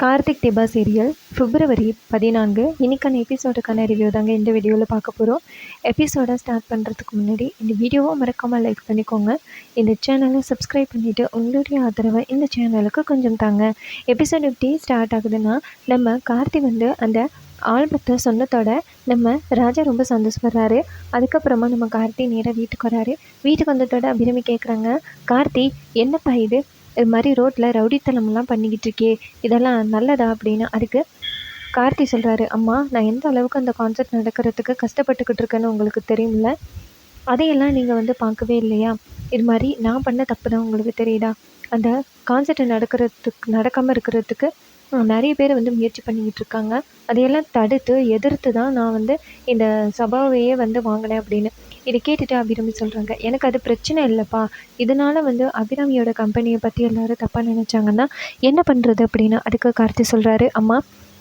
கார்த்திக் டிபா serial பிப்ரவரி பதினான்கு. இன்றைக்கான எபிசோடுக்கான review தாங்க இந்த வீடியோவில் பார்க்க போகிறோம் எபிசோடை ஸ்டார்ட் பண்ணுறதுக்கு முன்னாடி இந்த வீடியோவை மறக்காமல் லைக் பண்ணிக்கோங்க. இந்த சேனலை சப்ஸ்கிரைப் பண்ணிவிட்டு உங்களுடைய ஆதரவை இந்த சேனலுக்கு கொஞ்சம் தாங்க. எபிசோடு எப்படி ஸ்டார்ட் ஆகுதுன்னா நம்ம கார்த்தி வந்து அந்த ஆல்பத்தை சொன்னதோட நம்ம ராஜா ரொம்ப சந்தோஷப்படுறாரு. அதுக்கப்புறமா நம்ம கார்த்தி நேராக வீட்டுக்கு வராரு. வீட்டுக்கு வந்ததோட அபிரமி கேட்குறாங்க கார்த்தி என்னப்பா இது? இது மாதிரி ரோட்டில் ரவுடித்தனம்லாம் பண்ணிக்கிட்டு இருக்கே இதெல்லாம் நல்லதா அப்படின்னு? அதுக்கு கார்த்தி சொல்கிறாரு அம்மா நான் எந்த அளவுக்கு அந்த கான்சர்ட் நடக்கிறதுக்கு கஷ்டப்பட்டுக்கிட்டு இருக்கேன்னு உங்களுக்கு தெரியும்ல? அதையெல்லாம் நீங்கள் வந்து பார்க்கவே இல்லையா? இது மாதிரி நான் பண்ண தப்பு தான் உங்களுக்கு தெரியுதா? அந்த கான்சர்ட்டை நடக்கிறதுக்கு நடக்காமல் இருக்கிறதுக்கு நிறைய பேர் வந்து முயற்சி பண்ணிக்கிட்டு இருக்காங்க. அதையெல்லாம் தடுத்து எதிர்த்து தான் நான் வந்து இந்த சபாவையே வந்து வாங்கினேன் அப்படின்னு. இதை கேட்டுட்டு அபிராமி சொல்கிறாங்க எனக்கு அது பிரச்சனை இல்லைப்பா. இதனால் வந்து அபிராமியோட கம்பெனியை பற்றி எல்லோரும் தப்பாக நினச்சாங்கன்னா என்ன பண்ணுறது அப்படின்னு அதுக்கு கார்த்தி சொல்கிறாரு அம்மா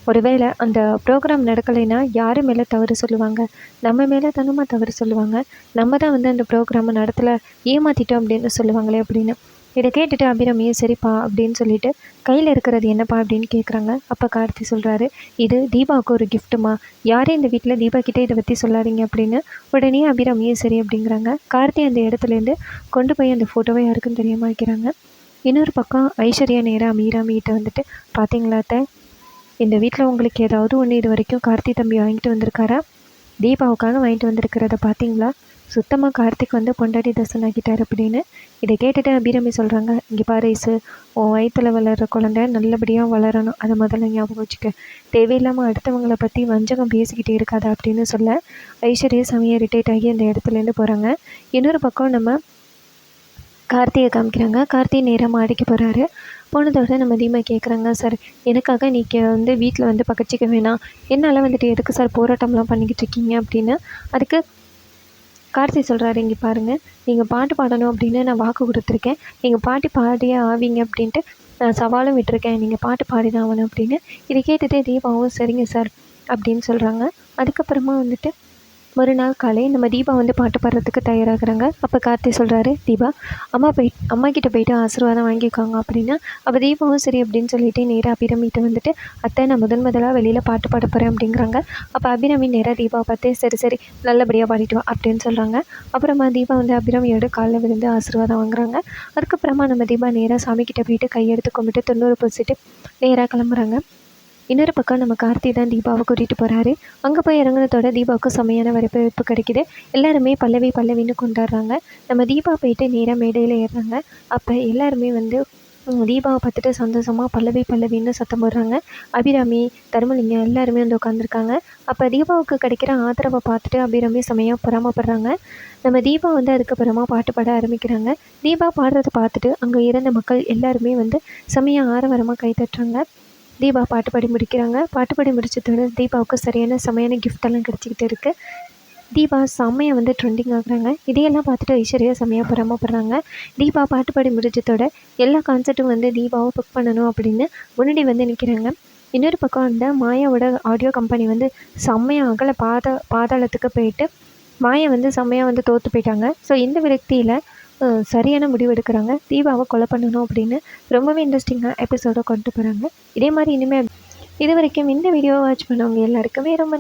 ஒருவேளை அந்த ப்ரோக்ராம் நடக்கலைன்னா யார் மேலே தவறு சொல்லுவாங்க? நம்ம மேலே தானம்மா தவறு சொல்லுவாங்க? நம்ம தான் வந்து அந்த ப்ரோக்ராமை நடத்தலை ஏமாற்றிட்டோம் அப்படின்னு சொல்லுவாங்களே அப்படின்னு. இதை கேட்டுட்டு அபிராமியும் சரிப்பா அப்படின்னு சொல்லிட்டு கையில் இருக்கிறது என்னப்பா அப்படின்னு கேட்குறாங்க அப்போ கார்த்தி சொல்கிறாரு இது தீபாவுக்கு ஒரு கிஃப்ட்டுமா யாரே இந்த வீட்டில் தீபா கிட்டே இதை பற்றி சொல்லாதீங்க அப்படின்னு. உடனே அபிராமியும் சரி அப்படிங்கிறாங்க. கார்த்தி அந்த இடத்துலேருந்து கொண்டு போய் அந்த ஃபோட்டோவை யாருக்கும் தெரியாமல் வைக்கிறாங்க. இன்னொரு பக்கம் ஐஸ்வர்யா நேராக அமீராமிகிட்ட வந்துட்டு பார்த்தீங்களா இந்த வீட்டில் உங்களுக்கு ஏதாவது ஒன்று இது வரைக்கும் கார்த்தி தம்பி வாங்கிட்டு வந்திருக்காரா? தீபாவுக்காக வாங்கிட்டு வந்திருக்கிறத பார்த்தீங்களா சுத்தமாக கார்த்திக் வந்து பொண்டாட்டி தர்சன் ஆகிட்டார் அப்படின்னு. இதை கேட்டுட்டு அபிரமி சொல்கிறாங்க இங்கே பாரு ஐசு உன் வயிற்றில் வளர்கிற குழந்தை நல்லபடியாக வளரணும். அதை முதல்ல ஞாபகம் வச்சுக்க. தேவையில்லாமல் அடுத்தவங்களை பற்றி வஞ்சகம் பேசிக்கிட்டே இருக்காதா அப்படின்னு சொல்ல ஐஸ்வர்யா சமயம் ரிட்டைட் ஆகி அந்த இடத்துலேருந்து போகிறாங்க இன்னொரு பக்கம் நம்ம கார்த்தியை காமிக்கிறாங்க. கார்த்தி நேராக மாடிக்கு போகிறாரு போனதோட நம்ம தீமா கேட்குறாங்க சார் எனக்காக நீங்கள் வந்து வீட்டில் வந்து பகச்சிக்க வேணாம். என்னால் வந்துட்டு எதுக்கு சார் போராட்டம்லாம் பண்ணிக்கிட்டு இருக்கீங்க? அப்படின்னு. அதுக்கு கார்த்தி சொல்கிறாரு இங்கே பாருங்கள் நீங்கள் பாட்டு பாடணும் அப்படின்னு நான் வாக்கு கொடுத்துருக்கேன். நீங்கள் பாட்டு பாடியே ஆவீங்க அப்படின்ட்டு நான் சவாலும் விட்டுருக்கேன். நீங்கள் பாட்டு பாடி தான் ஆகணும் அப்படின்னு. இதை கேட்டுகிட்டே தீபாவும் சரிங்க சார் அப்படின்னு சொல்கிறாங்க அதுக்கப்புறமா வந்துட்டு மறுநாள் காலை நம்ம தீபா வந்து பாட்டு பாடுறதுக்கு தயாராகிறாங்க. அப்போ கார்த்தி சொல்கிறாரு தீபா அம்மா போய் அம்மா கிட்ட போயிட்டு ஆசீர்வாதம் வாங்கிக்கோங்க அப்படின்னா. அப்போ தீபாவும் சரி அப்படின்னு சொல்லிட்டு நேராக அபிரமிட்டு வந்துட்டு அத்தை நான் முதன் முதலாக வெளியில் பாட்டு பாட போகிறேன் அப்படிங்கிறாங்க. அப்போ அபிரமி நேராக தீபாவை பார்த்து சரி சரி நல்லபடியாக பாடிட்டு வா அப்படின்னு சொல்கிறாங்க அப்புறமா தீபா வந்து அபிரமியோட காலில் விழுந்து ஆசீர்வாதம் வாங்குறாங்க. அதுக்கப்புறமா நம்ம தீபா நேராக சாமிக்கிட்ட போயிட்டு கையெடுத்து கும்பிட்டு தொண்ணூறு பூசிட்டு நேராக கிளம்புறாங்க. இன்னொரு பக்கம் நம்ம கார்த்தி தான் தீபாவை கூட்டிகிட்டு போகிறாரு அங்கே போய் இறங்குனதோட தீபாவுக்கு செம்மையான வரவேற்பு கிடைக்குது. எல்லாருமே பல்லவி பல்லவின்னு கொண்டாடுறாங்க. நம்ம தீபா போயிட்டு நேராக மேடையில் ஏறுறாங்க. அப்போ எல்லாருமே வந்து தீபாவை பார்த்துட்டு சந்தோஷமாக பல்லவி பல்லவின்னு சத்தம் போடுறாங்க. அபிராமி தர்மலிங்கம் எல்லாருமே வந்து உட்காந்துருக்காங்க அப்போ தீபாவுக்கு கிடைக்கிற ஆதரவை பார்த்துட்டு அபிராமி செம்மையாக பொறாமப்படுறாங்க. நம்ம தீபா வந்து அதுக்கப்புறமா பாட்டு பாட ஆரம்பிக்கிறாங்க. தீபா பாடுறதை பார்த்துட்டு அங்கே இருந்த மக்கள் எல்லாருமே வந்து செமையாக ஆரவாரமாக கை தட்டுறாங்க. தீபா பாட்டு பாடி முடிக்கிறாங்க. பாட்டு பாடி முடிச்சதோட தீபாவுக்கு சரியான செமையான கிஃப்டெல்லாம் கிடச்சிக்கிட்டு இருக்குது தீபா செம்மையாக வந்து ட்ரெண்டிங் ஆகுறாங்க. இதையெல்லாம் பார்த்துட்டு ஐஸ்வர்யா செம்மையாக பொறாமப்படுறாங்க. தீபா பாட்டு பாடி முடிச்சதோட எல்லா கான்சர்ட்டும் வந்து தீபாவை புக் பண்ணணும் அப்படின்னு முன்னாடி வந்து நிற்கிறாங்க இன்னொரு பக்கம் அந்த மாயாவோட ஆடியோ கம்பெனி வந்து செம்மையாக அகல பாத பாதாளத்துக்கு போயிட்டு மாயா வந்து செம்மையாக வந்து தோற்று போயிட்டாங்க. ஸோ இந்த விரக்தியில் சரியான முடிவு எடுக்கிறாங்க தீபாவை கொலை பண்ணணும் அப்படின்னு ரொம்பவே இன்ட்ரெஸ்டிங்காக எபிசோடை கொண்டு போகிறாங்க இதே மாதிரி இனிமேல் இது வரைக்கும் இந்த வீடியோவை வாட்ச் பண்ணவங்க எல்லாருக்குமே ரொம்ப